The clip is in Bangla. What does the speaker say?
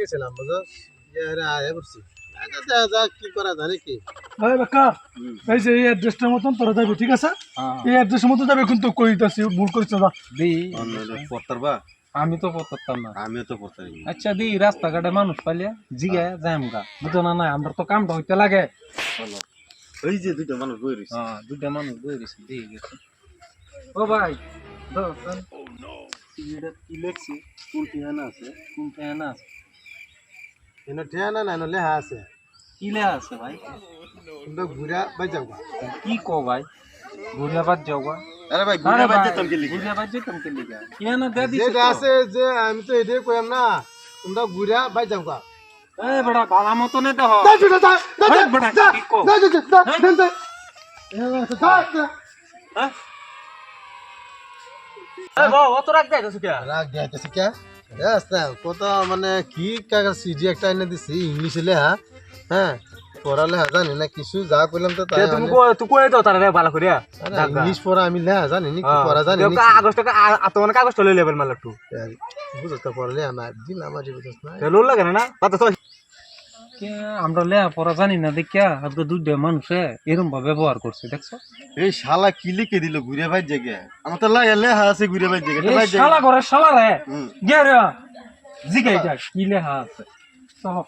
গেছিলাম বুঝো ইয়ারে করছি দেখা যাক কি করা জানি কি ভাই বাক্কা এই যে এই অ্যাড্রেসটার মতন তোরা যাবি ঠিক আছে? এই অ্যাড্রেসের মতো যাবে কিন্তু কইতাছি ভুল করিস না দি পড়তার বা? আমি তো পড়তাম না। আমিও তো পড়তারি আচ্ছা দি রাস্তাঘাটে মানুষ পাইলে জিগে যাইম গা। বুঝো না নাই আমরা তো কামটা হইতে লাগে। ওই যে দুটো মানুষ বই রয়েছে হ্যাঁ দুইটা মানুষ বই রয়েছে দিয়ে গেছে। ও ভাই দাও, দাও। কি লেখছি? কোন ঠিকানা আছে? কোন ফ্যান আছে? এনে ঠিকানা নাই না লেখা আছে কিলে আছে ভাই কিন্তু ঘুরা বাজাও কি কো ভাই ঘুরিয়া বাদ যাও গা আরে ভাই আরে ভাই, ঘুরিয়া বাদ যেতাম কে লিগা কিয়ানা দে দিছে যেটা আছে যে আমি তো এটাই কইম না তোমরা ঘুরা বাজাও গা এ বড়া বালা মতো নে দেহ দা দা দা দা এই বড়া কি কো দা দা দা দা দা হ্যাঁ এ বাবা অত রাখ দেয় তো কে রাগ যাইতেছে কে রাস্তা কত মানে কি কাগজ সিডি একটা এনে দিছি ইংলিশ লেখা হ্যাঁ পড়া লেখা জানি না কিছু যা কইলাম তো তুমি তুই কই দাও তারে ভালো আরে ইংলিশ পড়া আমি লেখা জানি নি কি পড়া জানি নি টাকা আতমান কাগজ চলে লেবেল মাল একটু। তো পড়লে আমার দিন আমার বুঝছ না লাগে না তাতে তো আমরা লেয়া পড়া জানি না দেখিয়া আজকে দুইটা মানুষে এরকম ভাবে ব্যবহার করছে দেখছ? এই শালা কি লিখে দিল ঘুরে ভাই জেগে? আমার তো লাগে লেহা আছে ঘুরে ভাই জায়গা এই শালা করে শালা রে। গে রে জিগে যা কি লেহা আছে। চলো।